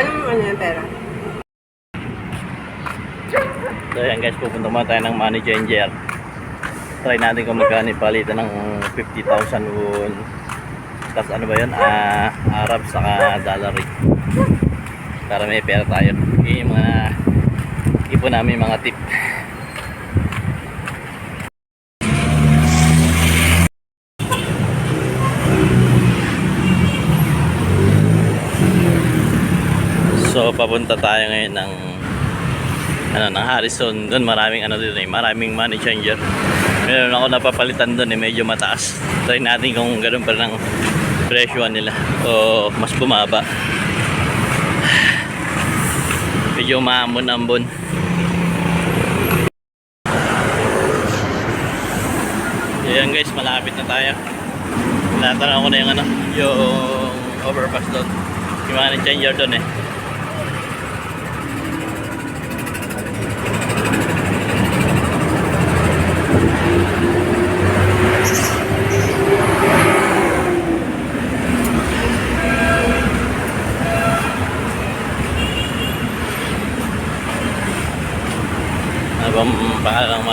Ano mo ano yung pera? So ayan guys, pupunta muna tayo ng money changer. Try natin kung magkano palitan ng 50,000 won. Tapos ano ba yun? Ah, Arab saka dollar rate. Para may pera tayo. Yun yung mga ipon namin mga tip. So papunta tayo ngayon ng ano ng Harrison. Doon maraming ano dito eh, maraming money changer. Meron ako napapalitan doon eh, medyo mataas. Try natin kung ganoon pa ang presyo nila o mas bumaba. Medyo maambon-ambon. Ayan guys, malapit na tayo. Natanaw ko na yung ano, yung overpass doon. Yung money changer doon eh.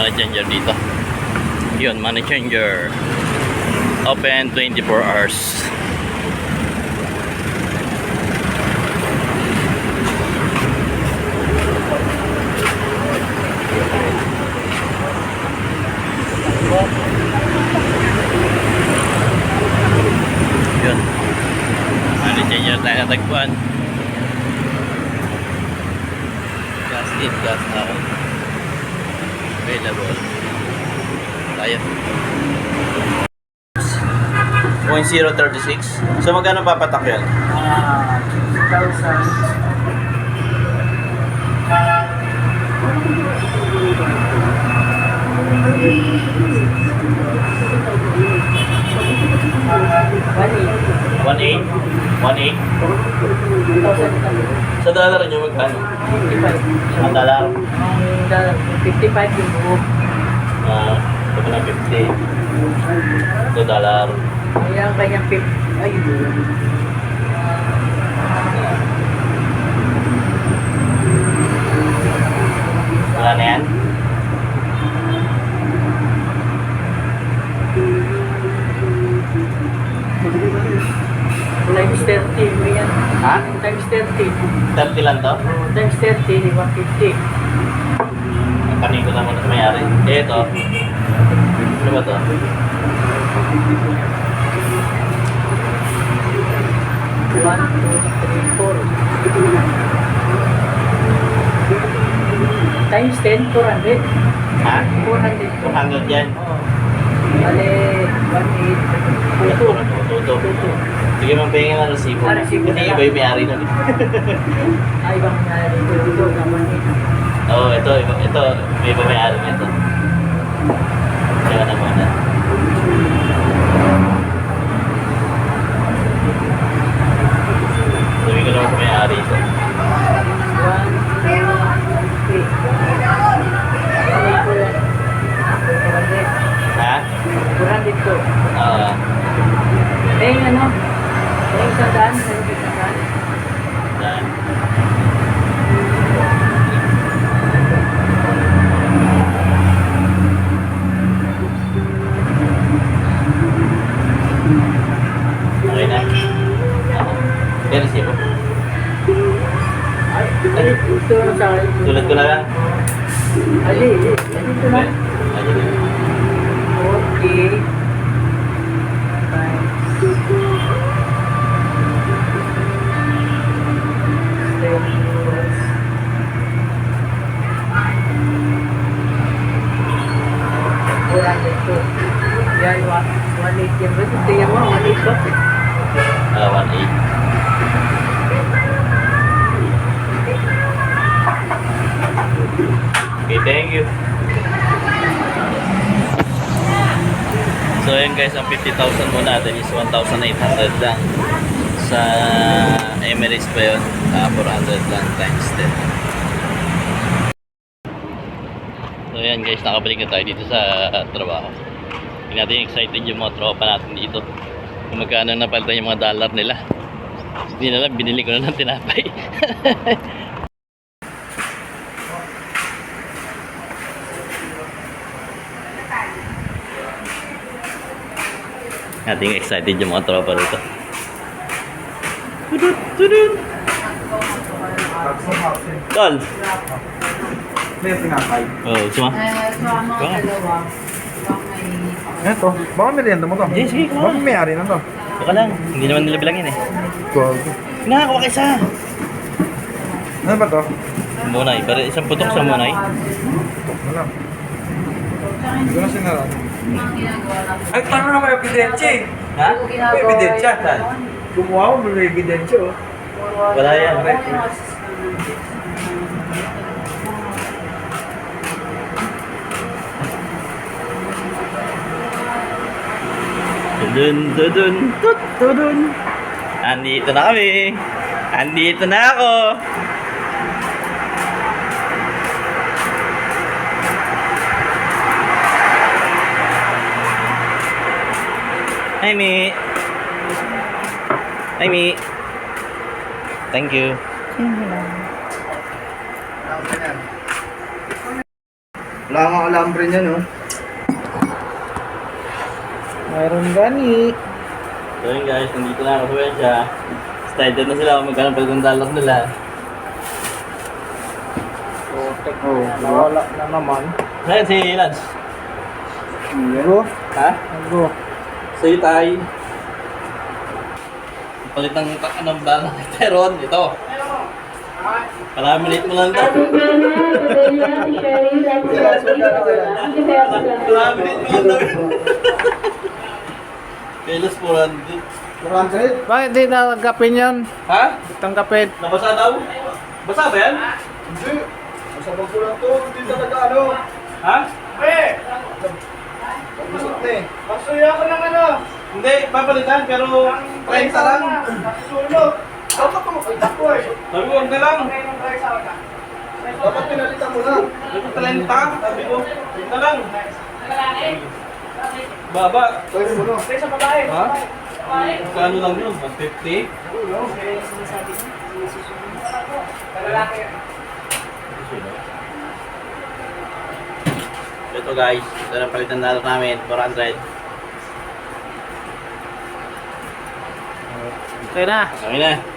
Money changer dito? Yun, money changer. Open 24 hours. Yun. Money changer tayo natagpuan. Gas in, gas out available. Tayo. 0.036. So magkano papatak yan? Ah, 2,000. Bali, 1.8? 1.8? 2,000 Sa dollar nyo magkano? 55. Ang dollar? Ang dal- 55 yung buo. Ah, ito na 50. Ito dollar. Kaya ang kanyang 50. Ay, Wala na yan? 30. mo yan. Ha? Times 30. 30 lang to? Oh, times 30, 150. Ang kanin ko naman sa mayari. Eh, ito. Ano ba to? One, two, three, four. Times 10, 400. Ha? 400 po. 200 yan. Oo. Bale, 1,800. Ito, Tuto. Tuto. Sige, magpahingin ng resibo. Ah, resibo Kasi na iba lang. yung may-ari nun. eh. Ay, ibang nangyari. Tuto naman eh. Oo, oh, ito, iba, ito, may iba may-ari nito. Kaya na muna. Sabi ko naman sa may-ari ito. One, two, three. Ay, 400. Ha? 400 to. Ah, Eh, yung ano? Eh, isang daan. Isang daan. yan. Okay na. May resibo. Ay, sa. Tulad ko na lang. Ali, ali. Ito na. Ayun. Okay. Five. Seven. Four hundred two. Yan, one, one eight yan. Ba't ito yan mo? One eight ba? Ah, 1.8. Okay, thank you. So yun guys, ang 50,000 mo natin is 1,800 lang. Sa Emirates pa yun, ah, 400 lang times 10. So yan guys, nakabalik na tayo dito sa trabaho. Hindi natin excited yung mga tropa natin dito. Kung magkano napalitan yung mga dollar nila. Hindi na lang, binili ko na ng tinapay. Ating excited yung mga tropa rito. Tudut, tudut. Tol! May tinapay. Oh, suma. Eh, sama Baka. dalawa. Eto, baka merienda mo to. Eh, sige. Baka may-ari na to. Baka lang, hindi naman nila bilangin eh. Gogo. Nakakuha ka isa. Ano ba to? Munay, pero isang putok sa munay. Tok na lang. Ito na sinara. Ay, paano na may ebidensya eh? Ha? May ebidensya. Gumawa ko, may ebidensya oh. Wala yan. Tudun, tudun, tut, tudun. Andito na kami. Andito na ako. Hi, Mi. Hi, Mi. Thank you. Wala nga alambre niya no. Mayroon gani. So yun guys, nandito na ako sa Wensha. Excited na sila kung magkano pagkong dollars nila. Oh, nawala na naman. Saan si Lance? Pero, Ha? Sa'yo tay. Palit ng anong bala ng Teron. Ito. Palaminate mo lang ito. Palaminate mo lang ito. Kelos po lang. Bakit di natanggapin yan? Ha? Tanggapin. Nabasa daw? Basa ba yan? Hindi. Masabag ko lang to. Hindi talaga ano. Ha? Masot na eh. Masuya ko ng ano? Hindi, papalitan pero 30 lang. Sulog. Dapat ko makita ko eh. Sabi ko, huwag na lang. Dapat pinalitan mo na. Sabi ko, 30. Sabi ko, huwag na lang. Baba. Pwede mo na. Sa babae. Ha? Kano lang yun? 150? Lalaki. Ito guys, ito na palitan na namin, 400. Okay na. Kami na.